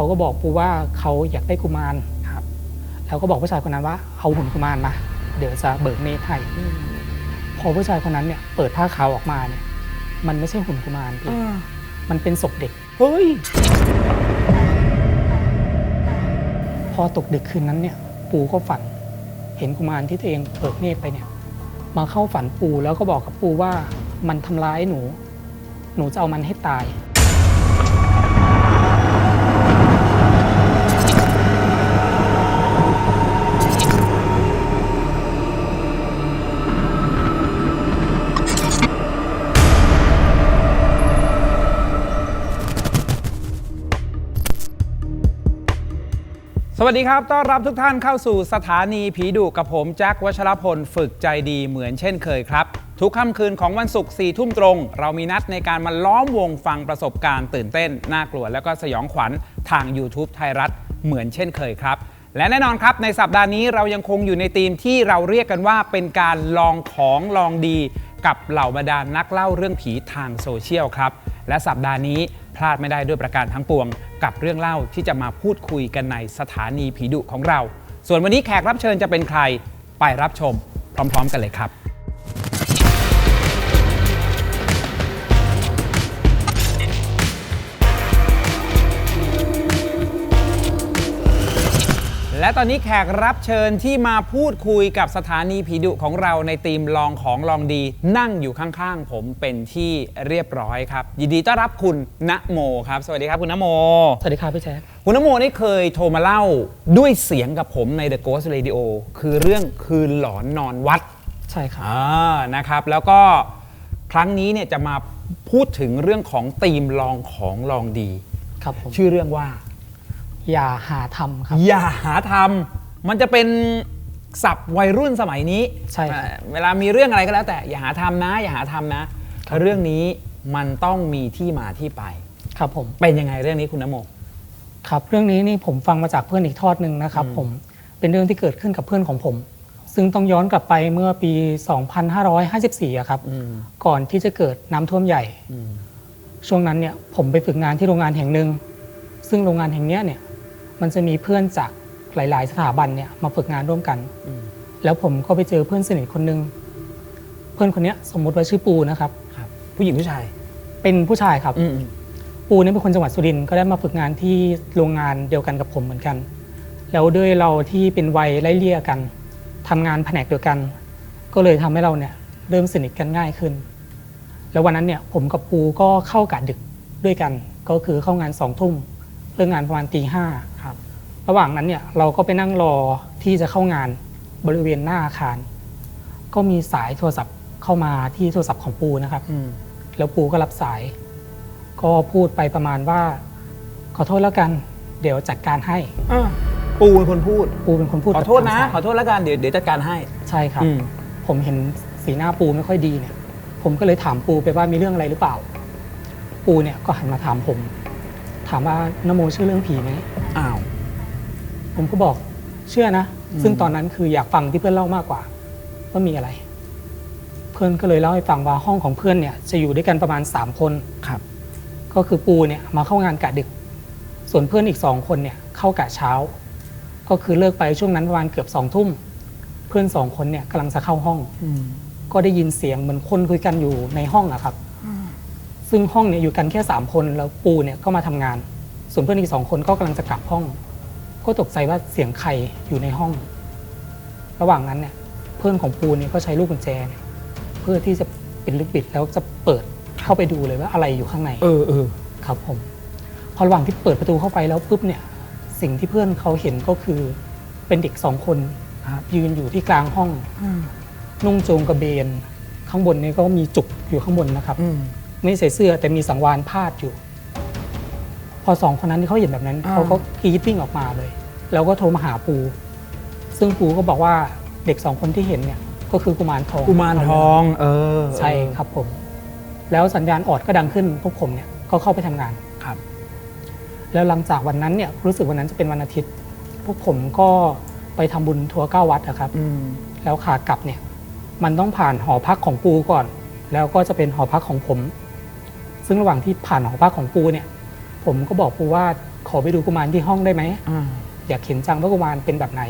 เขาก็บอกปูว่าเขาอยากได้กุมารครับแล้วก็บอกผู้ชายคนนั้นว่าเอาหุ่นกุมารมาเดี๋ยวจะเบิกเนตรให้พอผู้ชายคนนั้นเนี่ยเปิดผ้าขาวออกมาเนี่ย มันไม่ใช่หุ่นกุมารพี่มันเป็นศพเด็กเฮ้ยพอตกดึกคืนนั้นเนี่ย ปูก็ฝัน เห็นกุมารที่ตัวเองเปิดเนตรไปเนี่ย มาเข้าฝันปูแล้วก็บอกกับปูว่ามันทำร้ายหนู หนูจะเอามันให้ตาย สวัสดีครับ ต้อนรับทุกท่านเข้าสู่สถานีผีดุกับผมแจ็ควัชรพลฝึกใจดีเหมือนเช่นเคยครับ ทุกค่ำคืนของวันศุกร์สี่ทุ่มตรง เรามีนัดในการมาล้อมวงฟังประสบการณ์ตื่นเต้น น่ากลัวแล้วก็สยองขวัญทาง YouTube ไทยรัฐเหมือนเช่นเคยครับ และแน่นอนครับในสัปดาห์นี้เรายังคงอยู่ในธีมที่เราเรียกกันว่าเป็นการลองของลองดี กับเหล่าบรรดานนักเล่าเรื่องผีทางโซเชียลครับและสัปดาห์นี้ พลาดไม่ได้ด้วยประการทั้งปวง กับเรื่องเล่าที่จะมาพูดคุยกันในสถานีผีดุของเรา ส่วนวันนี้แขกรับเชิญจะเป็นใครไปรับชม พร้อม ๆ กันเลยครับ และตอนนี้แขกรับเชิญที่มาพูดคุยกับสถานีผีดุของเราในทีมลองของลองดี นั่งอยู่ข้างๆ ผมเป็นที่เรียบร้อยครับ ยินดีต้อนรับคุณณโมครับ สวัสดีครับคุณณโม สวัสดีครับพี่แจ๊คคุณณโมนี่เคยโทรมาเล่าด้วยเสียงกับผมใน The Ghost Radio คือเรื่องคืนหลอนนอนวัดใช่ครับอ่านะครับ แล้วก็ครั้งนี้เนี่ยจะมาพูดถึงเรื่องของธีมลองของลองดี ครับผมชื่อเรื่องว่า อย่าหาทำครับ อย่าหาทำมันจะเป็นศัพท์วัยรุ่นสมัยนี้ใช่ครับอ่าเวลามีเรื่องอะไรก็แล้วแต่อย่าหาทำนะ อย่าหาทำนะ เรื่องนี้มันต้องมีที่มาที่ไป ครับผมเป็นยังไงเรื่องนี้คุณนโมครับ เรื่องนี้นี่ผมฟังมาจากเพื่อนอีกทอดหนึ่งนะครับ ผมเป็นเรื่องที่เกิดขึ้นกับเพื่อนของผม ซึ่งต้องย้อนกลับไปเมื่อปี 2554อะครับอืมก่อนที่จะเกิดน้ำท่วมใหญ่อืมช่วงนั้นเนี่ยผมไปฝึกงานที่โรงงานแห่งหนึ่งซึ่งโรงงานแห่งเนี้ยเนี่ย มันจะมีเพื่อนจากหลาย ๆ สถาบันเนี่ยมาฝึกงานร่วมกัน อืม แล้วผมก็ไปเจอเพื่อนสนิทคนหนึ่งเพื่อนคนเนี้ยสมมติว่าชื่อปูนะครับ ครับ ผู้หญิงผู้ชาย เป็นผู้ชายครับ อืมอืมปูเนี่ยเป็นคนจังหวัดสุรินทร์ก็ได้มาฝึกงานที่โรงงานเดียวกันกับผมเหมือนกัน แล้วด้วยเราที่เป็นวัยไล่เลี่ยกันทำงานแผนกเดียวกัน ก็เลยทำให้เราเนี่ยเริ่มสนิทกันง่ายขึ้น แล้ววันนั้นเนี่ยผมกับปูก็เข้ากะดึกด้วยกัน ก็คือเข้างานสองทุ่มเลิกงานประมาณตีห้าค รับระหว่างนั้นเนี่ยเราก็ไปนั่งรอที่จะเข้างานบริเวณหน้าอาคาร ก็มีสายโทรศัพท์เข้ามาที่โทรศัพท์ของปูนะครับ อืมแล้วปูก็รับสาย ก็พูดไปประมาณว่า ขอโทษแล้วกัน เดี๋ยวจัดการให้ อ่าปูเป็นคนพูด ปูเป็นคนพูดขอโทษนะ กับทางขอโทษแล้วกันเดี๋ยวเดี๋ยวจัดการให้ใช่ครับ อืมผมเห็นสีหน้าปูไม่ค่อยดีเนี่ย ผมก็เลยถามปูไปว่ามีเรื่องอะไรหรือเปล่า ปูเนี่ยก็หันมาถามผม ถามว่านโมเชื่อเรื่องผีไหมอ้าว ผมก็บอกเชื่อนะอืมซึ่งตอนนั้นคืออยากฟังที่เพื่อนเล่ามากกว่าว่ามีอะไร เพื่อนก็เลยเล่าให้ฟังว่าห้องของเพื่อนเนี่ย จะอยู่ด้วยกันประมาณสามคนครับ ก็คือปูเนี่ยมาเข้างานกะดึก ส่วนเพื่อนอีกสองคนเนี่ย เข้ากะเช้า ก็คือเลิกไปช่วงนั้นประมาณเกือบสองทุ่มเพื่อนสองคนเนี่ยกำลังจะเข้าห้องอืมก็ได้ยินเสียงเหมือนคนคุยกันอยู่ในห้องอะครับซึ่งห้องเนี่ยอยู่กันแค่สามคนแล้วปูเนี่ยก็มาทำงาน ส่วนเพื่อนอีกสองคนก็กำลังจะกลับห้อง ก็ตกใจว่าเสียงใครอยู่ในห้อง ระหว่างนั้นเนี่ยเพื่อนของปูเนี่ยก็ใช้ลูกกุญแจเนี่ยเพื่อที่จะปิดลูกบิดแล้วจะเปิดเข้าไปดูเลยว่าอะไรอยู่ข้างใน เออเออครับผม พอระหว่างที่เปิดประตูเข้าไปแล้วปุ๊บเนี่ย สิ่งที่เพื่อนเขาเห็นก็คือเป็นเด็กสองคนครับยืนอยู่ที่กลางห้อง นุ่งโจงกระเบน ข้างบนนี้ก็มีจุกอยู่ข้างบนนะครับอืมไม่ใส่เสื้อแต่มีสังวานพาดอยู่ พอสองคนนั้นที่เขาเห็นแบบนั้นอ่าเขาก็กรีดวิ่งออกมาเลย แล้วก็โทรมาหาปู ซึ่งปูก็บอกว่าเด็กสองคนที่เห็นเนี่ยก็คือกุมารทองกุมารทอง เออใช่ครับผม แล้วสัญญาณออดก็ดังขึ้นพวกผมเนี่ยก็เข้าไปทำงานครับ แล้วหลังจากวันนั้นเนี่ยรู้สึกวันนั้นจะเป็นวันอาทิตย์ พวกผมก็ไปทำบุญทัวร์เก้าวัดนะครับอืมแล้วขากลับเนี่ย มันต้องผ่านหอพักของปูก่อน แล้วก็จะเป็นหอพักของผม ซึ่งระหว่างที่ผ่านหอพักของปูเนี่ย ผมก็บอกปูว่าขอไปดูกุมารที่ห้องได้ไหมอ่า อยากเห็นจังว่ากุมารเป็นแบบไหน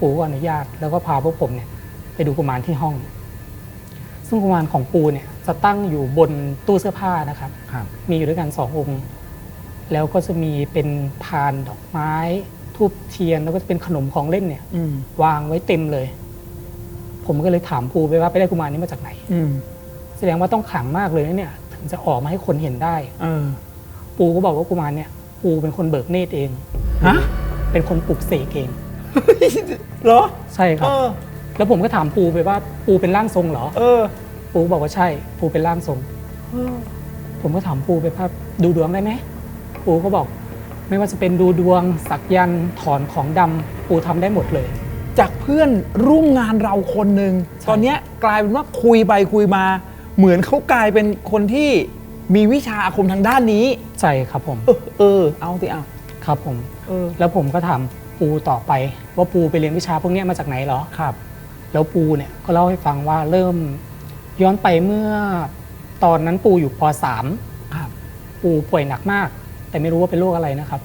ปู่ก็อนุญาตแล้วก็พาพวกผมเนี่ย ไปดูกุมารที่ห้อง ซึ่งกุมารของปู่เนี่ยจะตั้งอยู่บนตู้เสื้อผ้านะครับ ครับ มีอยู่ด้วยกันสององค์ แล้วก็จะมีเป็นพานดอกไม้ทูบเทียนแล้วก็จะเป็นขนมของเล่นเนี่ย อืม วางไว้เต็มเลย ผมก็เลยถามปูไปว่าไปได้กุมารนี้มาจากไหน อืม แสดงว่าต้องขลังมากเลยนะเนี่ย ถึงจะออกมาให้คนเห็นได้ เออ ปูก็บอกว่ากุมารเนี่ยปูเป็นคนเบิกเนตรเอง ฮะเป็นคนปลุกเสกเอง เหรอ ใช่ครัเอบ อ แล้วผมก็ถามปูไปว่าปูเป็นร่างทรงเหรอ เออ ปูบอกว่าใช่ ปูเป็นร่างทรง ผมก็ถามปูไปว่าดูดวงได้ไหม ปูก็บอก ไม่ว่าจะเป็นดูดวง สักยันต์ถอนของดำปูทำได้หมดเลย จากเพื่อนร่วมงานเราคนหนึ่งใช่ตอนเนี้ยกลายเป็นว่าคุยไปคุยมา เหมือนเขากลายเป็นคนที่ มีวิชาอาคมทางด้านนี้ ใช่ครับผม เออเออเอาสิเอาครับผม เออแล้วผมก็ถามปูต่อไป ว่าปูไปเรียนวิชาพวกเนี้ยมาจากไหนเหรอ ครับ แล้วปูเนี่ยก็เล่าให้ฟังว่าเริ่มย้อนไปเมื่อตอนนั้นปูอยู่ป .3 ครับ ปูป่วยหนักมาก แต่ไม่รู้ว่าเป็นโรคอะไรนะครับ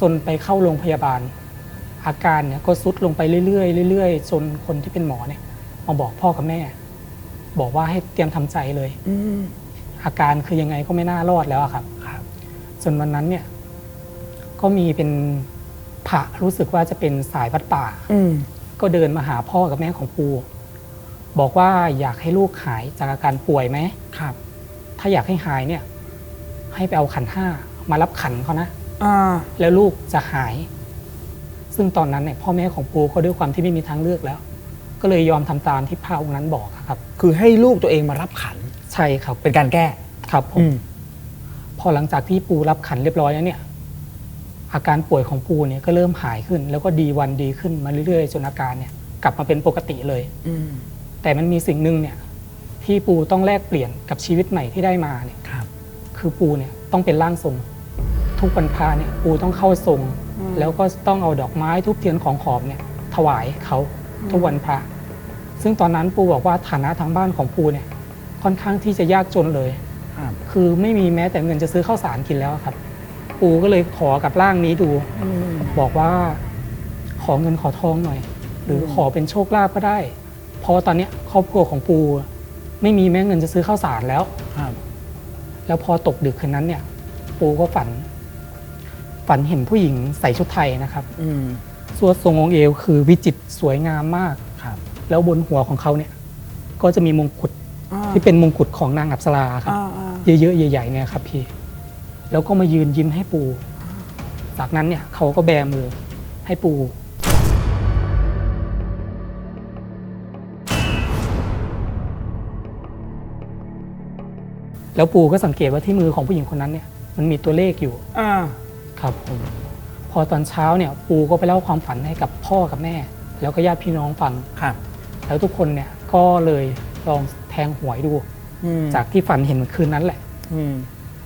จนไปเข้าโรงพยาบาล อาการเนี่ยก็ซุดลงไปเรื่อยๆเรื่อยๆจนคนที่เป็นหมอเนี่ยมาบอกพ่อกับแม่ บอกว่าให้เตรียมทำใจเลย อืม อาการคือยังไงก็ไม่น่ารอดแล้วอะครับครับจนวันนั้นเนี่ย ก็มีเป็นพระรู้สึกว่าจะเป็นสายวัดป่า อืม ก็เดินมาหาพ่อกับแม่ของปู บอกว่าอยากให้ลูกหายจากอาการป่วยไหมครับ ถ้าอยากให้หายเนี่ย ให้ไปเอาขันห้ามารับขันเขานะ อ่า แล้วลูกจะหาย ซึ่งตอนนั้นเนี่ยพ่อแม่ของปูก็ด้วยความที่ไม่มีทางเลือกแล้ว ก็เลยยอมทำตามที่พระองค์นั้นบอกอะครับ คือให้ลูกตัวเองมารับขันใช่ครับ เป็นการแก้ครับผมอืมพอหลังจากที่ปูรับขันเรียบร้อยแล้วเนี่ย อาการป่วยของปูเนี่ยก็เริ่มหายขึ้น แล้วก็ดีวันดีขึ้นมาเรื่อยๆจนอาการเนี่ย กลับมาเป็นปกติเลย อืมแต่มันมีสิ่งหนึ่งเนี่ย ที่ปูต้องแลกเปลี่ยนกับชีวิตใหม่ที่ได้มาเนี่ยครับ คือปูเนี่ยต้องเป็นร่างทรง ทุกวันพระเนี่ยปูต้องเข้าทรง แล้วก็ต้องเอาดอกไม้ทุบเทียนของขอบเนี่ย ถวายเขาทุกวันพระ ซึ่งตอนนั้นปูบอกว่าฐานะทางบ้านของปูเนี่ย ค่อนข้างที่จะยากจนเลย ครับ คือไม่มีแม้แต่เงินจะซื้อข้าวสารกินแล้วครับ ปูก็เลยขอกับร่างนี้ดู อืม บอกว่าขอเงินขอทองหน่อย หรือขอเป็นโชคลาภก็ได้ เพราะตอนเนี้ยครอบครัวของปูไม่มีแม้เงินจะซื้อข้าวสารแล้ว ครับ แล้วพอตกดึกคืนนั้นเนี่ย ปูก็ฝัน ฝันเห็นผู้หญิงใส่ชุดไทยนะครับอืม สวดทรงองค์เอวคือวิจิตรสวยงามมาก ครับ แล้วบนหัวของเขาเนี่ย ก็จะมีมงกุฎอ่า ที่เป็นมงกุฎของนางอัปสราครับอ่าอ่าเยอะๆใหญ่ๆเนี่ยครับพี่ แล้วก็มายืนยิ้มให้ปูจากนั้นเนี่ยเขาก็แบมือให้ปูแล้วปูก็สังเกตว่าที่มือของผู้หญิงคนนั้นเนี่ยมันมีตัวเลขอยู่อ่าครับผมพอตอนเช้าเนี่ย ปูก็ไปเล่าความฝันให้กับพ่อกับแม่ แล้วก็ญาติพี่น้องฟังครับ แล้วทุกคนเนี่ยก็เลยลองแท งหวยดู อืมจากที่ฝันเห็นคืนนั้นแหละ อืม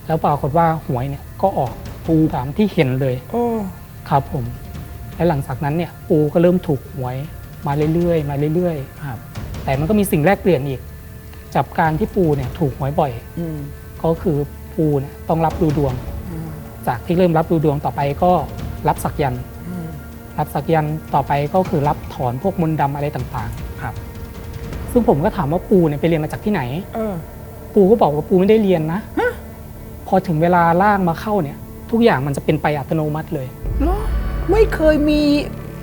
แล้วปรากฏว่าหวยเนี่ยก็ออกปูตามที่เห็นเลยโอ้ ครับผม และหลังจากนั้นเนี่ยปูก็เริ่มถูกหวยมาเรื่อยๆมาเรื่อยครับ ๆ แต่มันก็มีสิ่งแลกเปลี่ยนอีกจากการที่ปูเนี่ยถูกหวยบ่อย อืมก็คือปูเนี่ยต้องรับดูดวง อืมจากที่เริ่มรับดูดวงต่อไปก็รับสักยันต์อืมรับสักยันต์ต่อไปก็คือรับถอนพวกมนต์ดำอะไรต่างครับๆ ซึ่งผมก็ถามว่าปูเนี่ยไปเรียนมาจากที่ไหน เออ ปูก็บอกว่าปูไม่ได้เรียนนะ พอถึงเวลาล่างมาเข้าเนี่ย ทุกอย่างมันจะเป็นไปอัตโนมัติเลย เหรอไม่เคยมี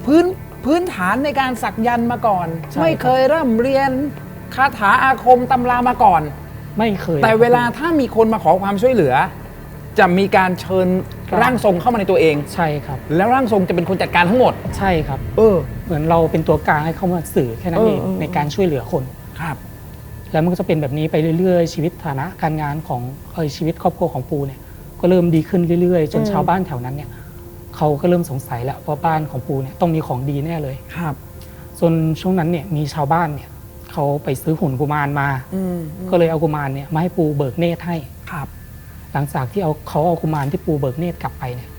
พื้นพื้นฐานในการสักยันต์มาก่อน ใช่ไม่เคยเริ่มเรียนคาถาอาคมตำรามาก่อน ไม่เคยแต่เวลาถ้ามีคนมาขอความช่วยเหลือ จะมีการเชิญค รับร่างทรงเข้ามาในตัวเอง ใช่ครับ แล้วร่างทรงจะเป็นคนจัดการทั้งหมด ใช่ครับ เออ เหมือนเราเป็นตัวกลางให้เขามาสื่อแค่นั้นเออเองเออ ในการช่วยเหลือคน ครับ แล้วมันก็จะเป็นแบบนี้ไปเรื่อยๆ ชีวิตฐานะการงานของเออชีวิตครอบครัวของปูเนี่ยก็เริ่มดีขึ้นเรื่อยๆ จนอืม ชาวบ้านแถวนั้นเนี่ยเขาก็เริ่มสงสัยแล้วว่าบ้านของปูเนี่ยต้องมีของดีแน่เลยครับ จนช่วงนั้นเนี่ยมีชาวบ้านเนี่ยเขาไปซื้อหุ่นกุมารมา อืมก็เลยเอากุมารเนี่ยมาให้ปูเบิกเนตรให้ ครับ หลังจากที่เอาเขาเอากุมารที่ปูเบิกเนตรกลับไปเนี่ย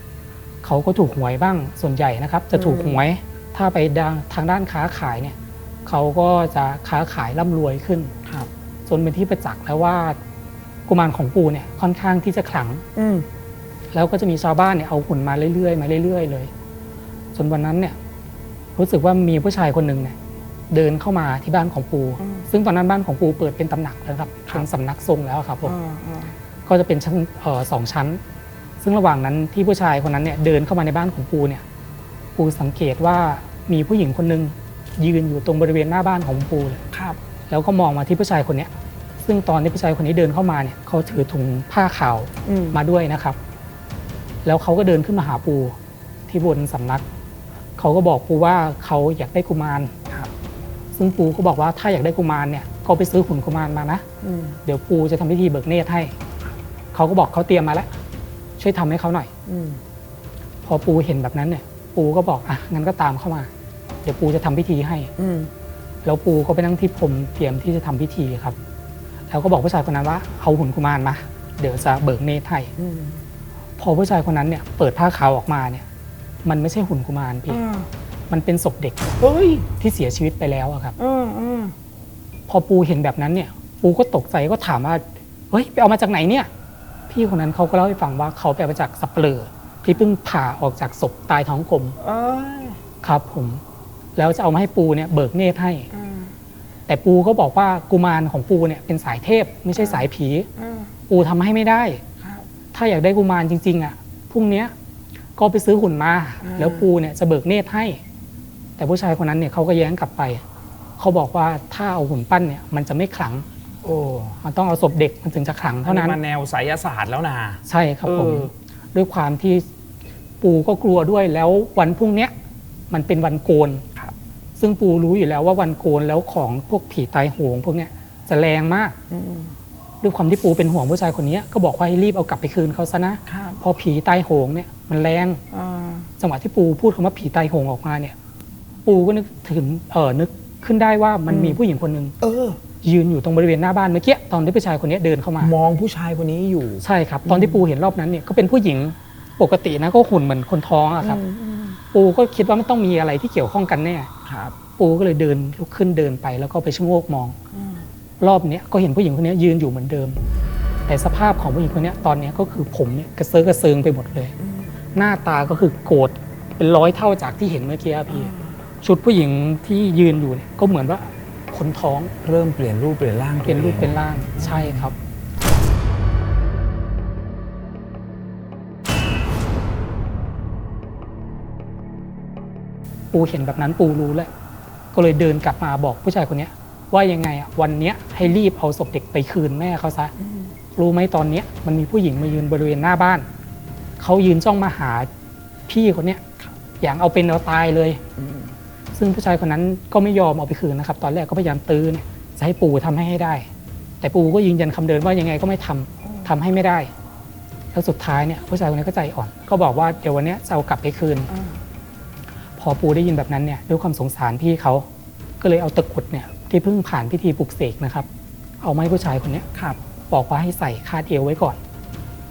เขาก็ถูกหวยบ้างส่วนใหญ่นะครับ จะถูกหวย ถ้าไปดังทางด้านค้าขายเนี่ยเขาก็จะค้าขายร่ำรวยขึ้นครับจนเป็นที่ประจักษ์แล้วว่ากุมารของปูเนี่ยค่อนข้างที่จะขลังอืมแล้วก็จะมีชาวบ้านเนี่ยเอาหุ่นมาเรื่อยๆมาเรื่อยๆเลยจนวันนั้นเนี่ย รู้สึกว่ามีผู้ชายคนหนึ่งเนี่ย เดินเข้ามาที่บ้านของปูอืมซึ่งตอนนั้นบ้านของปูเปิดเป็นตำหนักแล้วครับครับเป็นสำนักทรงแล้วครับผมอ่าอ่า ก็จะเป็นชั้นเอ่อสองชั้น ซึ่งระหว่างนั้นที่ผู้ชายคนนั้นเนี่ยเดินเข้ามาในบ้านของปูเนี่ย ปูสังเกตว่ามีผู้หญิงคนหนึ่งยืนอยู่ตรงบริเวณหน้าบ้านของปูเลยครับแล้วก็มองมาที่ผู้ชายคนเนี้ยซึ่งตอนที่ผู้ชายคนนี้เดินเข้ามาเนี่ยเขาถือถุงผ้าขาวอืมมาด้วยนะครับ แล้วเขาก็เดินขึ้นมาหาปูที่บนสำนัก เขาก็บอกปูว่าเขาอยากได้กุมารครับ ซึ่งปูก็บอกว่าถ้าอยากได้กุมารเนี่ยก็ไปซื้อหุ่นกุมารมานะอืมเดี๋ยวปูจะทำพิธีเบิกเนตรให้ เขาก็บอกเขาเตรียมมาแล้ว ช่วยทำให้เขาหน่อยอืมพอปูเห็นแบบนั้นเนี่ย ปูก็บอกอะงั้นก็ตามเข้ามา เดี๋ยวปูจะทำพิธีให้ อืมแล้วปูก็ไปนั่งที่พรมเตรียมที่จะทำพิธีครับ แล้วก็บอกผู้ชายคนนั้นว่าเอาหุ่นกุมารมา เดี๋ยวจะเบิกเนตรให้อืมพอผู้ชายคนนั้นเนี่ย เปิดผ้าขาวออกมาเนี่ย มันไม่ใช่หุ่นกุมารพี่อ่ามันเป็นศพเด็กเฮ้ยที่เสียชีวิตไปแล้วอะครับอืมอืมพอปูเห็นแบบนั้นเนี่ย ปูก็ตกใจก็ถามว่าเฮ้ยไปเอามาจากไหนเนี่ย พี่คนนั้นเขาก็เล่าให้ฟังว่าเขาไปเอามาจากสับเปลือที่เพิ่งผ่าออกจากศพตายท้องกลมเอ้ยครับ ผม แล้วจะเอามาให้ปูเนี่ยเบิกเนตรให้ อืมแต่ปูก็บอกว่ากุมารของปูเนี่ยเป็นสายเทพ ไม่ใช่สายผี อืมปูทำให้ไม่ได้ ครับ ถ้าอยากได้กุมารจริงๆอะพรุ่งเนี้ยก็ไปซื้อหุ่นมา อืม แล้วปูเนี่ยจะเบิกเนตรให้ แต่ผู้ชายคนนั้นเนี่ยเขาก็แย้งกลับไป เขาบอกว่าถ้าเอาหุ่นปั้นเนี่ยมันจะไม่ขลัง โอ้มันต้องเอาศพเด็กมันถึงจะขลังเท่านั้นมาแนวไสยศาสตร์แล้วนะใช่ครับผมเออด้วยความที่ปูก็กลัวด้วยแล้ววันพรุ่งเนี้ยมันเป็นวันโกนครับซึ่งปูรู้อยู่แล้วว่าวันโกนแล้วของพวกผีตายโหงพวกเนี้ยจะแรงมากอืมด้วยความที่ปูเป็นห่วงผู้ชายคนนี้ก็บอกว่าให้รีบเอากลับไปคืนเขาซะนะครับพอผีตายโหงเนี่ยมันแรงอ่าจังหวะที่ปูพูดคำว่าผีตายโหงออกมาเนี่ย ปูก็นึกถึงเออนึกขึ้นได้ว่ามันมีผู้หญิงคนหนึ่งเออ ยืนอยู่ตรงบริเวณหน้าบ้านเมื่อกี้ตอนที่ผู้ชายคนนี้เดินเข้ามามองผู้ชายคนนี้อยู่ใช่ครับ ตอนที่ปูเห็นรอบนั้นเนี่ยก็เป็นผู้หญิงปกตินะก็หุ่นเหมือนคนท้องอะครับอืมอืมปูก็คิดว่ามันต้องมีอะไรที่เกี่ยวข้องกันแน่ครับ ปูก็เลยเดินลุกขึ้นเดินไปแล้วก็ไปชะโงกมองอืมรอบเนี้ยก็เห็นผู้หญิงคนนี้ยืนอยู่เหมือนเดิม แต่สภาพของผู้หญิงคนนี้ตอนเนี้ยก็คือผมเนี่ยกระเซิร์กระเซิงไปหมดเลยอืมหน้าตาก็คือโกรธเป็นร้อยเท่าจากที่เห็นเมื่อกี้อะพี่ชุดผู้หญิงที่ยืนอยู่เนี่ยก็เหมือนว่า คนท้องเริ่มเปลี่ยนรูปเปลี่ยนร่างเป็นรูปตัวองเป็นร่างใช่ครับ ปูเห็นแบบนั้นปูรู้แล้วก็เลยเดินกลับมาบอกผู้ชายคนเนี้ย ว่ายังไงอะวันเนี้ยให้รีบเอาศพเด็กไปคืนแม่เขาซะอืมรู้ไหมตอนเนี้ยมันมีผู้หญิงมายืนบริเวณหน้าบ้านเขายืนจ้องมาหาพี่คนเนี้ยอย่างเอาเป็นเอาตายเลย อืม ซึ่งผู้ชายคนนั้นก็ไม่ยอมเอาไปคืนนะครับ ตอนแรกก็พยายามตื้อเนี่ยจะให้ปู่ทำให้ให้ได้ แต่ปู่ก็ยืนยันคำเดิมว่ายังไงก็ไม่ทำทำให้ไม่ได้ แล้วสุดท้ายเนี่ยผู้ชายคนนี้ก็ใจอ่อน ก็บอกว่าเดี๋ยววันเนี้ยจะเอากลับไปคืนอ่าพอปู่ได้ยินแบบนั้นเนี่ยด้วยความสงสารพี่เขาก็เลยเอาตะกรุดเนี่ยที่เพิ่งผ่านพิธีปลุกเสกนะครับ เอามาให้ผู้ชายคนเนี้ยครับบอกว่าให้ใส่คาดเอวไว้ก่อน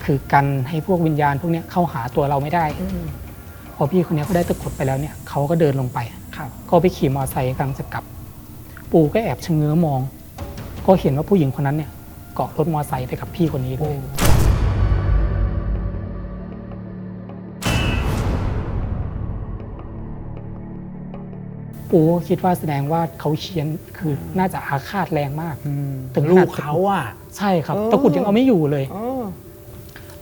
คือกันให้พวกวิญญาณพวกเนี้ยเข้าหาตัวเราไม่ได้อืมพอพี่คนเนี้ยเขาได้ตะกรุดไปแล้วเนี่ยเขาก็เดินลงไปครับ ก็ไปขี่มอเตอร์ไซค์กำลังจะกลับ ปู่ก็แอบชะเง้อมอง ก็เห็นว่าผู้หญิงคนนั้นเนี่ยเกาะรถมอเตอร์ไซค์ไปกับพี่คนนี้ด้วยปู่ก็คิดว่าแสดงว่าเขาเชียนคือน่าจะอาฆาตแรงมากอืมถึงขลูนาดกเขาอะ ใช่ครับเออตะกรุดยังเอาไม่อยู่เลยเออ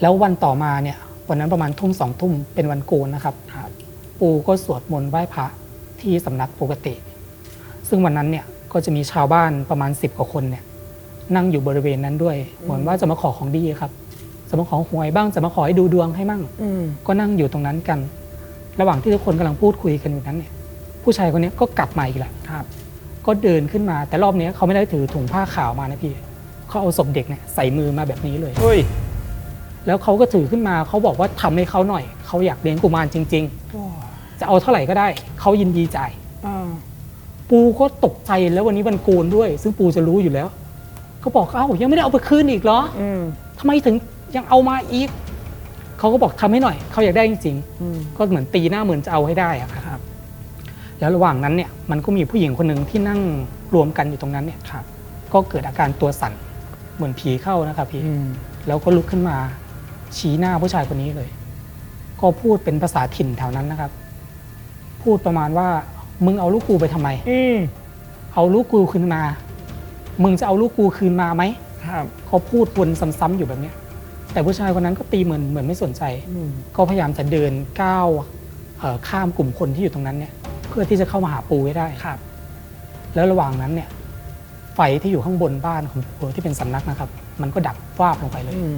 แล้ววันต่อมาเนี่ย วันนั้นประมาณทุ่มสองทุ่มเป็นวันโกนนะครับครับปู่ก็สวดมนต์ไหว้พระ ที่สำนักปกติ ซึ่งวันนั้นเนี่ยก็จะมีชาวบ้านประมาณ 10กว่าคนเนี่ยนั่งอยู่บริเวณนั้นด้วย เหมือนว่าจะมาขอของดีครับ จะมาขอหวยบ้าง จะมาขอให้ดูดวงให้มั่งอืมก็นั่งอยู่ตรงนั้นกัน ระหว่างที่ทุกคนกำลังพูดคุยกันอยู่นั้นเนี่ย ผู้ชายคนเนี้ยก็กลับมาอีกแหละครับก็เดินขึ้นมา แต่รอบเนี้ยเขาไม่ได้ถือถุงผ้าขาวมานะพี่ เขาเอาศพเด็กเนี่ยใส่มือมาแบบนี้เลยเฮ้ย แล้วเขาก็ถือขึ้นมา เขาบอกว่าทำให้เขาหน่อย เขาอยากเลี้ยงกุมารจริงโอ้ๆ จะเอาเท่าไหร่ก็ได้ เขายินดีจ่ายอ่าปูก็ตกใจแล้ววันนี้วันโกนด้วย ซึ่งปูจะรู้อยู่แล้ว ก็บอกเอ้ายังไม่ได้เอาไปคืนอีกเหรออืมทำไมถึงยังเอามาอีก เขาก็บอกทำให้หน่อย เขาอยากได้จริงอืมๆก็เหมือนตีหน้าเหมือนจะเอาให้ได้อะครับครับ แล้วระหว่างนั้นเนี่ย มันก็มีผู้หญิงคนหนึ่งที่นั่งรวมกันอยู่ตรงนั้นเนี่ยครับ ก็เกิดอาการตัวสั่นเหมือนผีเข้านะครับพี่อืมแล้วก็ลุกขึ้นมา ชี้หน้าผู้ชายคนนี้เลย ก็พูดเป็นภาษาถิ่นแถวนั้นนะครับ พูดประมาณว่า มึงเอาลูกกูไปทำไม อืมเอาลูกกูคืนมา มึงจะเอาลูกกูคืนมาไหม ครับเขาพูดวนซ้ำๆอยู่แบบเนี้ย แต่ผู้ชายคนนั้นก็ตีเหมือนเหมือนไม่สนใจ อืมก็พยายามจะเดินก้าวเอ่อข้ามกลุ่มคนที่อยู่ตรงนั้นเนี่ย เพื่อที่จะเข้ามาหาปูให้ได้ ครับ แล้วระหว่างนั้นเนี่ย ไฟที่อยู่ข้างบนบ้านของปูที่เป็นสำนักนะครับ มันก็ดับวาบลงไปเลย อืม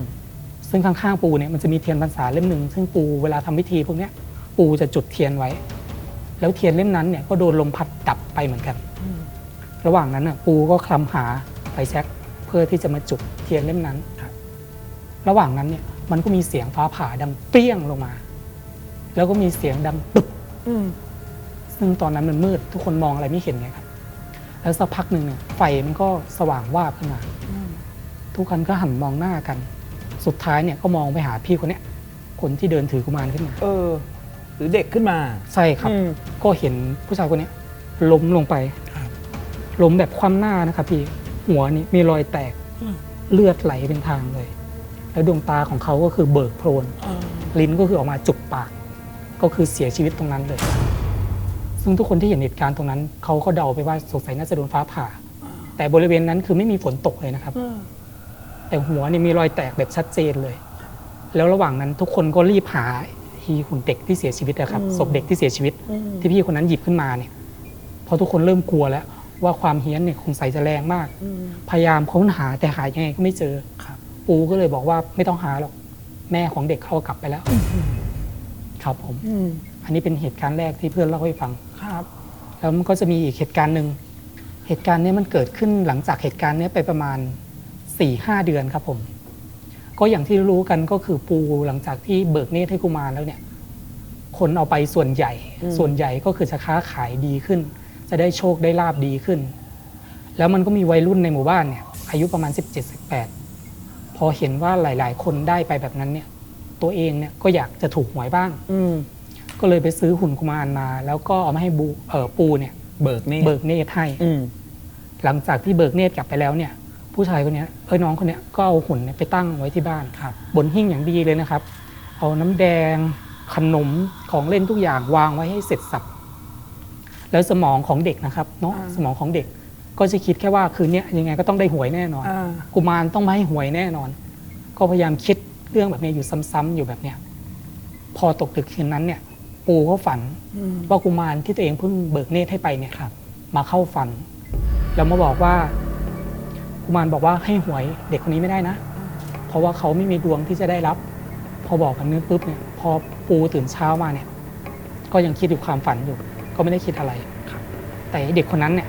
ซึ่งข้างๆปูเนี่ยมันจะมีเทียนพรรษาเล่มหนึ่งซึ่งปูเวลาทำพิธีพวกเนี้ยปูจะจุดเทียนไว้ แล้วเทียนเล่มนั้นเนี่ยก็โดนลมพัดดับไปเหมือนกัน ระหว่างนั้นน่ะปูก็คลำหาไฟแช็กเพื่อที่จะมาจุดเทียนเล่มนั้นครับระหว่างนั้นเนี่ยมันก็มีเสียงฟ้าผ่าดังเปรี้ยงลงมา แล้วก็มีเสียงดังตึบอืมซึ่งตอนนั้นมันมืดทุกคนมองอะไรไม่เห็นไงครับ แล้วสักพักหนึ่งเนี่ยไฟมันก็สว่างวาบขึ้นมา ทุกคนก็หันมองหน้ากัน สุดท้ายเนี่ยก็มองไปหาพี่คนเนี้ยคนที่เดินถือกุมารขึ้นมา เออห รือเด็กขึ้นมา ใช่ครับ อืม ก็เห็นผู้ชายคนเนี้ยล้มลงไปครับ ล้มแบบคว่ำหน้านะครับพี่หัวนี่มีรอยแตกอืม เลือดไหลเป็นทางเลย แล้วดวงตาของเขาก็คือเบิกโพลน ลิ้นก็คือออกมาจุกปาก ก็คือเสียชีวิตตรงนั้นเลย ซึ่งทุกคนที่เห็นเหตุการณ์ตรงนั้นเขาก็เดาไปว่าสงสัยน่าจะโดนฟ้าผ่า แต่บริเวณนั้นคือไม่มีฝนตกเลยนะครับ แต่หัวเนี่ยมีรอยแตกแบบชัดเจนเลย แล้วระหว่างนั้นทุกคนก็รีบหา ทีหุ่นเด็กที่เสียชีวิตนะครับศพเด็กที่เสียชีวิต ที่พี่คนนั้นหยิบขึ้นมาเนี่ยเพราะทุกคนเริ่มกลัวแล้ว ว่าความเฮี้ยนเนี่ยคงใส่จะแรงมาก พยายามค้นหาแต่หายังไงก็ไม่เจอครับ ปูก็เลยบอกว่าไม่ต้องหาหรอกแม่ของเด็กเขากลับไปแล้ว ครับผมอืมอันนี้เป็นเหตุการณ์แรกที่เพื่อนเล่าให้ฟังครับ แล้วมันก็จะมีอีกเหตุการณ์หนึ่งเหตุการณ์เนี้มันเกิดขึ้นหลังจากเหตุการณ์เนี้ยไปประมาณ4ี่ห้าเดือนครับผม ก็อย่างที่รู้กันก็คือปูหลังจากที่เบิกเนตรให้กุมารแล้วเนี่ย คนเอาไปส่วนใหญ่อืมส่วนใหญ่ก็คือจะค้าขายดีขึ้น จะได้โชคได้ลาบดีขึ้น แล้วมันก็มีวัยรุ่นในหมู่บ้านเนี่ย อายุประมาณ 17-18 พอเห็นว่าหลาย ๆ คนได้ไปแบบนั้นเนี่ย ตัวเองเนี่ยก็อยากจะถูกหวยบ้างอืมก็เลยไปซื้อหุ่นกุมารมา แล้วก็เอามาให้บูเออปูเนี่ย เบิกนี่เบิกเนตรให้อืมหลังจากที่เบิกเนตรกลับไปแล้วเนี่ย ผู้ชายคนเนี้ยเอ้ยน้องคนเนี้ยก็เอาหุ่นเนี่ยไปตั้งไว้ที่บ้านครับบนหิ้งอย่างดีเลยนะครับ เอาน้ำแดงขนมของเล่นทุกอย่างวางไว้ให้เสร็จสับแล้วสมองของเด็กนะครับเนาะอ่าสมองของเด็ก ก็จะคิดแค่ว่าคืนเนี้ยยังไงก็ต้องได้หวยแน่นอนอ่ากุมารต้องมาให้หวยแน่นอน ก็พยายามคิดเรื่องแบบเนี้ยอยู่ซ้ำๆอยู่แบบเนี้ยพอตกดึกคืนนั้นเนี่ย ปูก็ฝันอืมว่ากุมารที่ตัวเองเพิ่งเบิกเนตรให้ไปเนี่ยครับมาเข้าฝันแล้วมาบอกว่า กุมารบอกว่าให้หวยเด็กคนนี้ไม่ได้นะ เพราะว่าเขาไม่มีดวงที่จะได้รับ พอบอกกันนี้ปุ๊บเนี่ยพอปูตื่นเช้ามาเนี่ย ก็ยังคิดอยู่ความฝันอยู่ ก็ไม่ได้คิดอะไรครับแต่เด็กคนนั้นเนี่ย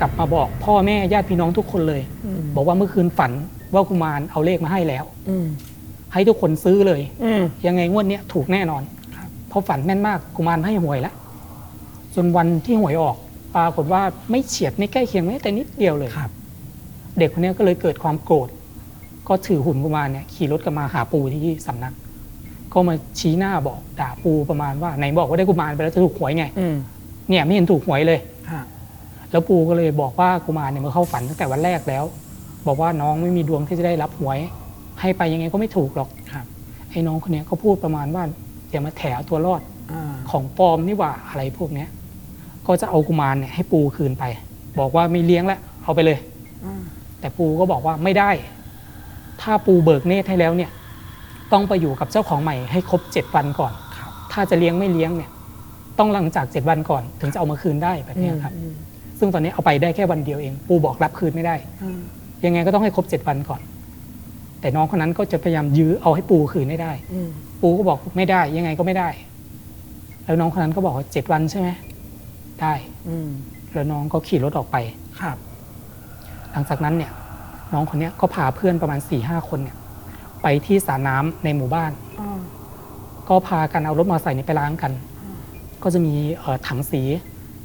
กลับมาบอกพ่อแม่ญาติพี่น้องทุกคนเลยอืมบอกว่าเมื่อคืนฝันว่ากุมารเอาเลขมาให้แล้วอืมให้ทุกคนซื้อเลยอืมยังไงงวดเนี้ยถูกแน่นอนครับเพราะฝันแม่นมากกุมารให้หวยแล้วจนวันที่หวยออกปรากฏว่าไม่เฉียดไม่ใกล้เคียงแม้แต่นิดเดียวเลยครับ เด็กคนเนี้ยก็เลยเกิดความโกรธ ก็ถือหุ่นกุมารเนี่ยขี่รถกลับมาหาปูที่สำนัก ก็มาชี้หน้าบอกด่าปูประมาณว่าไหนบอกว่าได้กุมารไปแล้วจะถูกหวยไงอืมเนี่ยไม่เห็นถูกหวยเลยฮะแล้วปูก็เลยบอกว่ากุมารเนี่ยมาเข้าฝันตั้งแต่วันแรกแล้ว บอกว่าน้องไม่มีดวงที่จะได้รับหวย ให้ไปยังไงก็ไม่ถูกหรอกครับไอ้น้องคนเนี้ยก็พูดประมาณว่าอย่ามาแถเอาตัวรอดอ่าของปลอมนี่หว่าอะไรพวกเนี้ย ก็จะเอากุมารเนี่ยให้ปูคืนไป บอกว่าไม่เลี้ยงแล้วเอาไปเลยอ่า แต่ปูก็บอกว่าไม่ได้ ถ้าปูเบิกเนตรให้แล้วเนี่ย ต้องไปอยู่กับเจ้าของใหม่ให้ครบเจ็ดวันก่อนครับถ้าจะเลี้ยงไม่เลี้ยงเนี่ย ต้องหลังจากเจ็ดวันก่อนถึงจะเอามาคืนได้แบบเนี้ยครับอืมซึ่งตอนนี้เอาไปได้แค่วันเดียวเอง ปูบอกรับคืนไม่ได้อืมยังไงก็ต้องให้ครบเจ็ดวันก่อน แต่น้องคนนั้นก็จะพยายามยื้อเอาให้ปูคืนให้ได้อืมปูก็บอกไม่ได้ ยังไงก็ไม่ได้ แล้วน้องคนนั้นก็บอกว่าเจ็ดวันใช่ไหมได้อืมแล้วน้องก็ขี่รถออกไป ครับ หลังจากนั้นเนี่ยน้องคนเนี้ยก็พาเพื่อนประมาณ4ี่ห้าคนเนี่ยไปที่สระน้ำในหมู่บ้านอ่าก็พากันเอารถมอเตอร์ไซค์นี้ไปล้างกัน ก็จะมีเอ่อถังสี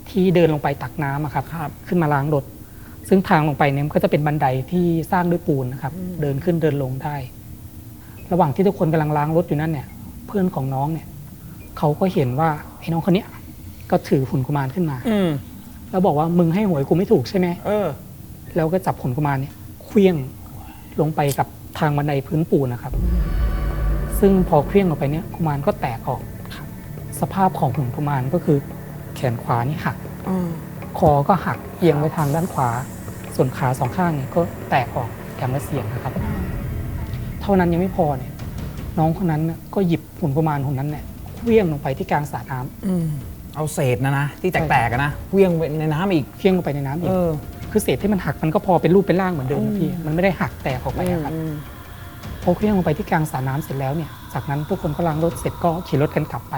ที่เดินลงไปตักน้ำอะครับ ครับ ขึ้นมาล้างรถ ซึ่งทางลงไปเนี่ยมันก็จะเป็นบันไดที่สร้างด้วยปูนนะครับ อืม เดินขึ้นเดินลงได้ ระหว่างที่ทุกคนกำลังล้างรถอยู่นั่นเนี่ย เพื่อนของน้องเนี่ยเขาก็เห็นว่าไอ้น้องคนเนี้ยก็ถือหุ่นกุมารขึ้นมา อืม แล้วบอกว่ามึงให้หวยกูไม่ถูกใช่ไหม เออ แล้วก็จับหุ่นกุมารเนี่ยเคลี้ยงลงไปกับทางบันไดพื้นปูนนะครับ ซึ่งพอเคลื่องออกไปเนี่ยกุมารก็แตกออกสภาพของหุ่นกุมารก็คือแขนขวานี่หักคอก็หักเอียงไปทางด้านขวา ส่วนขาสองข้างเนี่ยก็แตกออกอย่างละเสียงนะครับ เท่านั้นยังไม่พอเนี่ย น้องคนนั้นน่ะก็หยิบหุ่นกุมารหุ่นนั้นเนี่ยเคลื่องลงไปที่กลางสระน้ำเอาเศษนะนะที่แตกๆอะนะเวียงไปในน้ำอีกเคลื่องลงไปในน้ำอีกเออ คือเศษที่มันหักมันก็พอเป็นรูปเป็นร่างเหมือนเดิมนะพี่ มันไม่ได้หักแตกออกไปอะครับพอเคลื่องลงไปที่กลางสระน้ำเสร็จแล้วเนี่ย จากนั้นทุกคนก็ล้างรถเสร็จก็ขี่รถกันกลับไป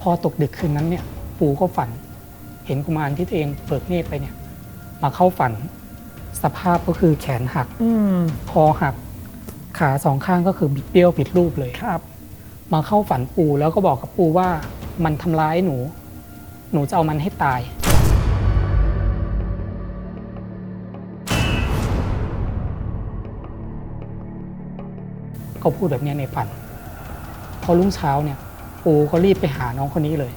พอตกดึกคืนนั้นเนี่ย ปู่ก็ฝัน เห็นกุมารที่ตัวเองเปิดเนตรไปเนี่ย มาเข้าฝัน สภาพก็คือแขนหักคอหัก ขาสองข้างก็คือบิดเบี้ยวผิดรูปเลยครับ มาเข้าฝันปู่แล้วก็บอกกับปู่ว่ามันทำร้ายหนู หนูจะเอามันให้ตาย เขาพูดแบบเนี้ยในฝัน พอรุ่งเช้าเนี่ย ปู่ก็รีบไปหาน้องคนนี้เลย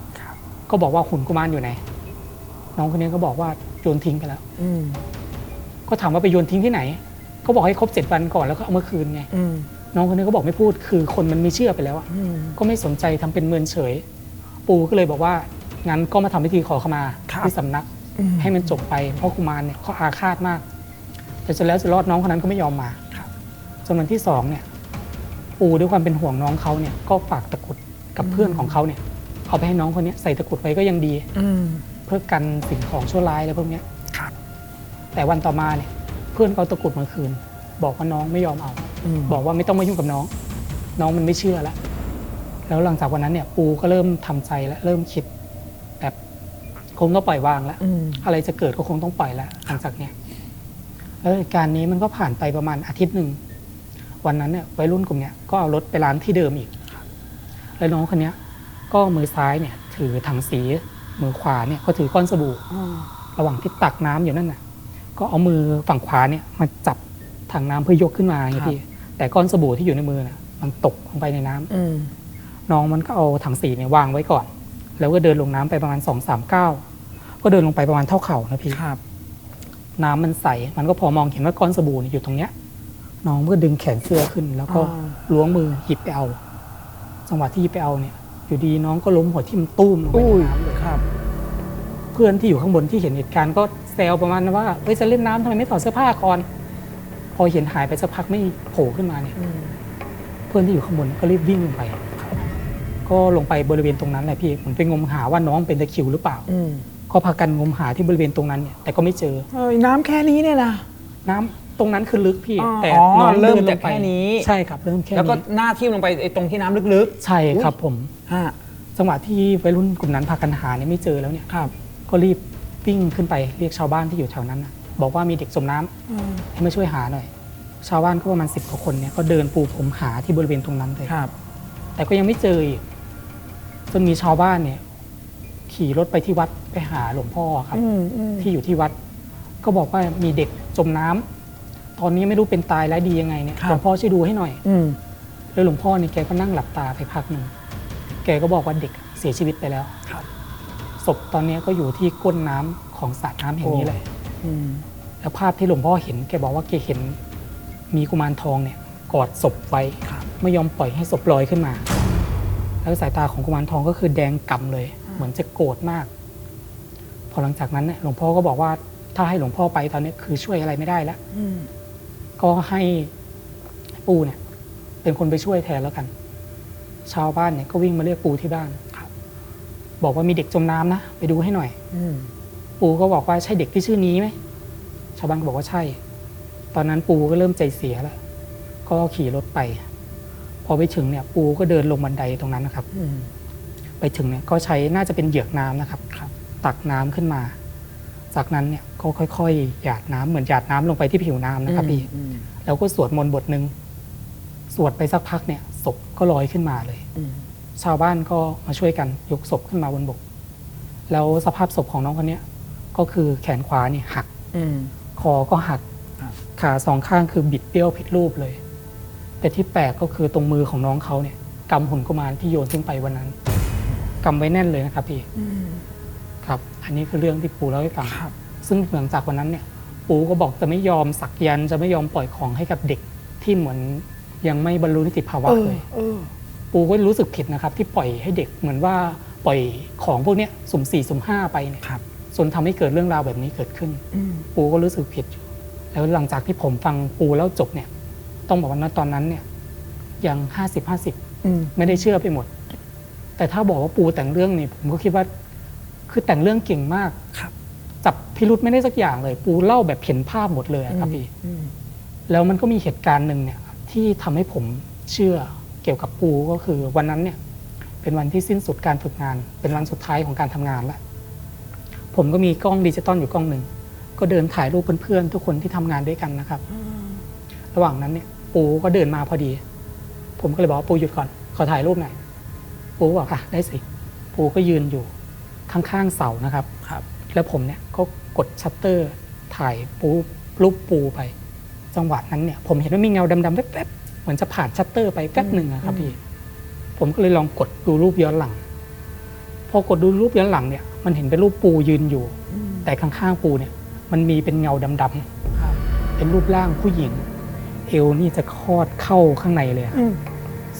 ก็บอกว่าหุ่นกุมารอยู่ไหน น้องคนนี้ก็บอกว่าโยนทิ้งไปแล้วก็ถามว่าไปโยนทิ้งที่ไหนก็บอกให้ครบเจ็ดวันก่อนแล้วก็เอามาคืนไงน้องคนนี้ก็บอกไม่พูด คือคนมันไม่เชื่อไปแล้วอะก็ไม่สนใจทำเป็นเมินเฉย ปูก็เลยบอกว่างั้นก็มาทำพิธีขอขมาครับที่สำนัก ให้มันจบไปเพราะกุมารเนี่ยเขาอาฆาตมาก แต่จนแล้วจะรอดน้องคนนั้นก็ไม่ยอมมาจนวันที่สองเนี่ย ปูด้วยความเป็นห่วงน้องเขาเนี่ยก็ฝากตะกรุดกับเพื่อนของเขาเนี่ยเอาไปให้น้องคนเนี้ยใส่ตะกรุดไว้ก็ยังดีเพื่อกันสิ่งของชั่วร้ายอะไรพวกเนี้ยครับแต่วันต่อมาเนี่ยเพื่อนเขาเอาตะกรุดมาคืน บอกว่าน้องไม่ยอมเอาบอกว่าไม่ต้องมายุ่งกับน้อง น้องมันไม่เชื่อแล้วแล้วหลังจากวันนั้นเนี่ย ปูก็เริ่มทำใจแล้วเริ่มคิดแบบคงต้องปล่อยวางแล้วอะไรจะเกิดก็คงต้องปล่อยแล้วหลังจากเนี้ยแล้วเหตุการณ์นี้มันก็ผ่านไปประมาณอาทิตย์หนึ่ง วันนั้นเนี่ยวัยรุ่นกลุ่มเนี้ยก็เอารถไปร้านที่เดิมอีกแล้วน้องคนเนี้ย ก็มือซ้ายเนี่ย ถือถังสี มือขวาเนี่ยก็ถือก้อนสบู่ระหว่างที่ตักน้ำอยู่นั่นน่ะ ก็เอามือฝั่งขวาเนี่ยมาจับถังน้ำเพื่อยกขึ้นมาไงพี่แต่ก้อนสบู่ที่อยู่ในมือน่ะ มันตกลงไปในน้ำน้องมันก็เอาถังสีเนี่ยวางไว้ก่อน แล้วก็เดินลงน้ำไปประมาณสองสามเก้าวก็เดินลงไปประมาณเท่าเข่านะพี่ครับ น้ำมันใส มันก็พอมองเห็นว่าก้อนสบู่เนี่ยอยู่ตรงเนี้ย น้องก็ดึงแขนเสื้อขึ้น แล้วก็อ่าล้วงมือหยิบไปเอาจังหวะที่หยิบไปเอาเนี่ย อยู่ดีน้องก็ล้มหัวทิ่มตุ้มลงไปในน้ำเลยครับ เพื่อนที่อยู่ข้างบนที่เห็นเหตุการณ์ก็แซวประมาณว่าเฮ้ยจะเล่นน้ำทำไมไม่ถอดเสื้อผ้าก่อน พอเห็นหายไปสักพักไม่โผล่ขึ้นมาเนี่ยเพื่อนที่อยู่ข้างบนก็รีบวิ่งลงไปก็ลงไปบริเวณตรงนั้นแหละพี่ผมไปงมหาว่าน้องเป็นตะคริวหรือเปล่าก็พากันงมหาที่บริเวณตรงนั้นเนี่ยแต่ก็ไม่เจอเอ้ยน้ำแค่นี้เนี่ยนะน้ำ ตรงนั้นคือลึกพี่อ๋อแต่อ๋อน้องเริ่มดินลจากงไปแค่นี้ ใช่ครับเริ่มแค่แล้วก็นี้หน้าทิ่มลงไปไอ้ตรงที่น้ำลึกใช่ครับผม ๆฮะจังหวะที่วัยรุ่นกลุ่มนั้นพากันหาเนี่ยไม่เจอแล้วเนี่ย ครับ ก็รีบวิ่งขึ้นไปเรียกชาวบ้านที่อยู่แถวนั้นนะบอกว่ามีเด็กจมน้ำให้มาช่วยหาหน่อย ชาวบ้านก็ประมาณสิบกว่าคนเนี่ยก็เดินปูพรมหาที่บริเวณตรงนั้นเลย ครับ แต่ก็ยังไม่เจออีกจนมีชาวบ้านเนี่ย ขี่รถไปที่วัดไปหาหลวงพ่อครับ ที่อยู่ที่วัด ก็บอกว่ามีเด็กจมน้ำ ตอนนี้ไม่รู้เป็นตายร้ายดียังไงเนี่ยครับหลวงพ่อช่วยดูให้หน่อย อืมแล้วหลวงพ่อเนี่ยแกก็นั่งหลับตาไปพักหนึ่งแกก็บอกว่าเด็กเสียชีวิตไปแล้วครับศพตอนนี้ก็อยู่ที่ก้นน้ำของสระน้ำแห่งนี้เลยอืมแล้วภาพที่หลวงพ่อเห็นแกบอกว่าแกเห็น มีกุมารทองเนี่ย กอดศพไว้ครับไม่ยอมปล่อยให้ศพลอยขึ้นมา แล้วสายตาของกุมารทองก็คือแดงก่ำเลย เหมือนจะโกรธมาก พอหลังจากนั้นเนี่ยหลวงพ่อก็บอกว่าถ้าให้หลวงพ่อไปตอนนี้คือช่วยอะไรไม่ได้แล้วอืม ก็ให้ปูเนี่ย เป็นคนไปช่วยแทนแล้วกัน ชาวบ้านเนี่ยก็วิ่งมาเรียกปูที่บ้านบอกว่ามีเด็กจมน้ำนะไปดูให้หน่อย อืมปูก็บอกว่าใช่เด็กที่ชื่อนี้ไหมชาวบ้านก็บอกว่าใช่ ตอนนั้นปูก็เริ่มใจเสียแล้วก็ขี่รถไป พอไปถึงเนี่ย ปูก็เดินลงบันไดตรงนั้นนะครับอืมไปถึงเนี่ยก็ใช้น่าจะเป็นเหยือกน้ำนะครับ ตักน้ำขึ้นมา จากนั้นเนี่ยก็ค่อยๆหยาดน้ำเหมือนหยาดน้ำลงไปที่ผิวน้ำนะครับพี่อืมแล้วก็สวดมนต์บทหนึ่งสวดไปสักพักเนี่ยศพก็ลอยขึ้นมาเลยอืมชาวบ้านก็มาช่วยกันยกศพขึ้นมาบนบก แล้วสภาพศพของน้องคนเนี้ยก็คือแขนขวาเนี่ยหักอืมคอก็หักครับขาสองข้างคือบิดเบี้ยวผิดรูปเลย แต่ที่แปลกก็คือตรงมือของน้องเขาเนี่ยกำหุ่นกุมารที่โยนขึ้นไปวันนั้นกำไว้แน่นเลยนะครับพี่ ครับอันนี้คือเรื่องที่ปูเล่าให้ฟังครับ ซึ่งหลังจากวันนั้นเนี่ย ปูก็บอกจะไม่ยอมสักยันต์จะไม่ยอมปล่อยของให้กับเด็กที่เหมือนยังไม่บรรลุนิติภาวะเออเลยเออปูก็รู้สึกผิดนะครับ ที่ปล่อยให้เด็กเหมือนว่าปล่อยของพวกเนี้ยสุ่มสี่สุ่มห้าไปเนี่ยครับจนทำให้เกิดเรื่องราวแบบนี้เกิดขึ้นอืมปูก็รู้สึกผิดอยู่แล้วหลังจากที่ผมฟังปูแล้วจบเนี่ย ต้องบอกว่าณตอนนั้นเนี่ย ยังห้าสิบห้าสิบอืมไม่ได้เชื่อไปหมด แต่ถ้าบอกว่าปูแต่งเรื่องเนี่ยผมก็คิดว่า คือแต่งเรื่องเก่งมากครับจับพิรุธไม่ได้สักอย่างเลย ปูเล่าแบบเห็นภาพหมดเลยอะครับพี่อืมแล้วมันก็มีเหตุการณ์หนึ่งเนี่ย ที่ทำให้ผมเชื่อเกี่ยวกับปูก็คือวันนั้นเนี่ย เป็นวันที่สิ้นสุดการฝึกงาน เป็นวันสุดท้ายของการทำงานแล้วผมก็มีกล้องดิจิตอลอยู่กล้องหนึ่งก็เดินถ่ายรูปเพื่อนๆทุกคนที่ทำงานด้วยกันนะครับ ระหว่างนั้นเนี่ย ปูก็เดินมาพอดี ผมก็เลยบอกว่าปูหยุดก่อนขอถ่ายรูปหน่อยปูก็บอกอะได้สิปูก็ยืนอยู่ ข้างๆเสานะครับ ครับ แล้วผมเนี่ยก็กดชัตเตอร์ถ่ายปูรูปปูไป จังหวะนั้นเนี่ย ผมเห็นว่ามีเงาดำๆแป๊บๆเหมือนจะผ่านชัตเตอร์ไปแป๊บหนึ่งอะครับพี่ผมก็เลยลองกดดูรูปย้อนหลัง พอกดดูรูปย้อนหลังเนี่ย มันเห็นเป็นรูปปูยืนอยู่ แต่ข้างๆปูเนี่ย มันมีเป็นเงาดำๆเป็นรูปร่างผู้หญิง เอวนี่จะคลอดเข้าข้างในเลยอะอืม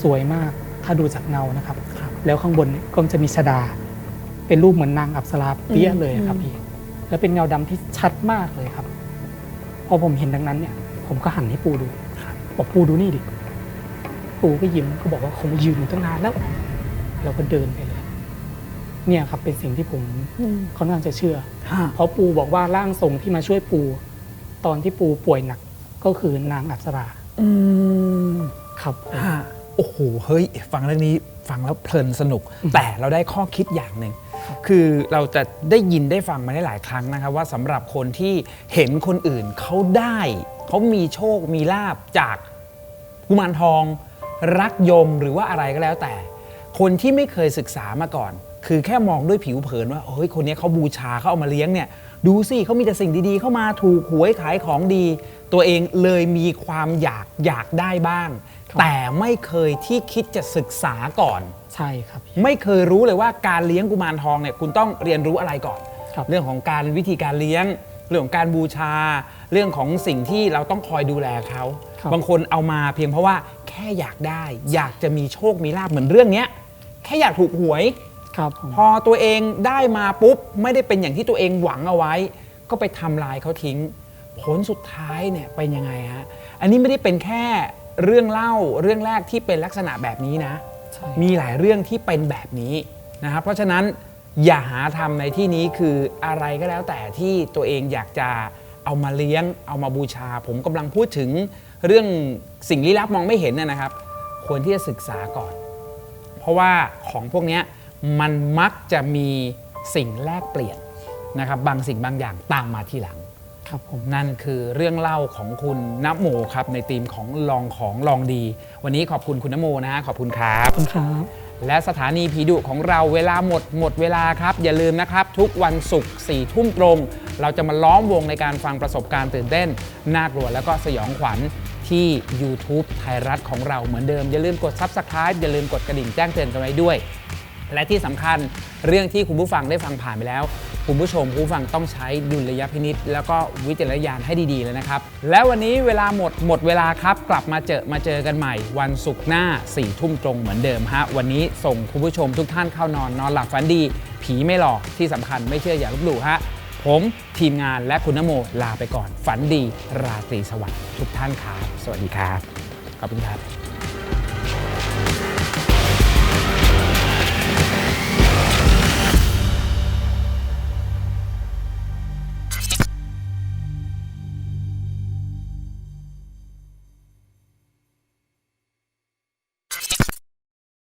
สวยมากถ้าดูจากเงานะครับครับแล้วข้างบนเนี่ยก็จะมีชดา เป็นรูปเหมือนนางอัปสราเปี้ยเลยครับพี่แล้วเป็นเงาดำที่ชัดมากเลยครับ พอผมเห็นดังนั้นเนี่ย ผมก็หันให้ปูดูบอกปูดูนี่ดิปูก็ยิ้มก็บอกว่าคงยืนอยู่ตั้งนานแล้ว เราก็เดินไปเลย เนี่ยครับ เป็นสิ่งที่ผมอืมค่อนข้างจะเชื่อฮะเพราะปูบอกว่าร่างทรงที่มาช่วยปู ตอนที่ปูป่วยหนักก็คือนางอัปสราอืมครับผมฮะโอ้โหเฮ้ย ฟังเรื่องนี้ฟังแล้วเพลินสนุก แต่เราได้ข้อคิดอย่างหนึ่ง คือเราจะได้ยินได้ฟังมาได้หลายครั้งนะครับว่าสำหรับคนที่เห็นคนอื่นเขาได้เขามีโชคมีลาบจากกุมารทอง รักยมหรือว่าอะไรก็แล้วแต่ คนที่ไม่เคยศึกษามาก่อน คือแค่มองด้วยผิวเผินว่าเฮ้ยคนนี้เขาบูชาเขาเอามาเลี้ยงเนี่ย ดูสิเขามีแต่สิ่งดีๆ เข้ามาถูกหวยขายของดี ตัวเองเลยมีความอยากอยากได้บ้าง แต่ไม่เคยที่คิดจะศึกษาก่อน ใช่ครับพี่ไม่เคยรู้เลยว่าการเลี้ยงกุมารทองเนี่ยคุณต้องเรียนรู้อะไรก่อนครับเรื่องของการวิธีการเลี้ยง เรื่องของการบูชา เรื่องของสิ่งที่เราต้องคอยดูแลเขาครับบางคนเอามาเพียงเพราะว่าแค่อยากได้ อยากจะมีโชคมีลาบเหมือนเรื่องเนี้ยแค่อยากถูกหวยครับผมพอตัวเองได้มาปุ๊บไม่ได้เป็นอย่างที่ตัวเองหวังเอาไว้ ก็ไปทำลายเขาทิ้ง ผลสุดท้ายเนี่ยเป็นยังไงฮะอันนี้ไม่ได้เป็นแค่เรื่องเล่าเรื่องแรกที่เป็นลักษณะแบบนี้นะใช่ มีหลายเรื่องที่เป็นแบบนี้นะครับเพราะฉะนั้นอย่าหาทำในที่นี้คืออะไรก็แล้วแต่ที่ตัวเองอยากจะเอามาเลี้ยง เอามาบูชา ผมกำลังพูดถึงเรื่องสิ่งลี้ลับมองไม่เห็นนะครับ ควรที่จะศึกษาก่อน เพราะว่าของพวกนี้มันมักจะมีสิ่งแลกเปลี่ยนนะครับ บางสิ่งบางอย่างตามมาทีหลัง ครับผมนั่นคือเรื่องเล่าของคุณนโมครับ ในธีมของลองของลองดี วันนี้ขอบคุณคุณนโมนะฮะขอบคุณครับ ขอบคุณครับ และสถานีผีดุของเราเวลาหมดหมดเวลาครับ อย่าลืมนะครับ ทุกวันศุกร์สี่ทุ่มตรง เราจะมาล้อมวงในการฟังประสบการณ์ตื่นเต้น น่ากลัวแล้วก็สยองขวัญที่ YouTube ไทยรัฐของเราเหมือนเดิม อย่าลืมกด Subscribe อย่าลืมกดกระดิ่งแจ้งเตือนกันไว้ด้วย และที่สำคัญเรื่องที่คุณผู้ฟังได้ฟังผ่านไปแล้ว คุณผู้ชมผู้ฟังต้องใช้ดุลยพินิษแล้วก็วิจารณญาณให้ดีๆเลยนะครับ และวันนี้เวลาหมดหมดเวลาครับ กลับมาเจอมาเจอกันใหม่ วันศุกร์หน้า4ี่ทุ่มตรงเหมือนเดิมฮะวันนี้ส่งคุณผู้ชมทุกท่านเข้านอนนอนหลับฝันดี ผีไม่หลอกที่สำคัญไม่เชื่ออย่าลบหลู่ฮะผมทีมงานและคุณนโมลาไปก่อน ฝันดี ราตรีสวัสดิ์ทุกท่านครับสวัสดีครับขอบคุณครับ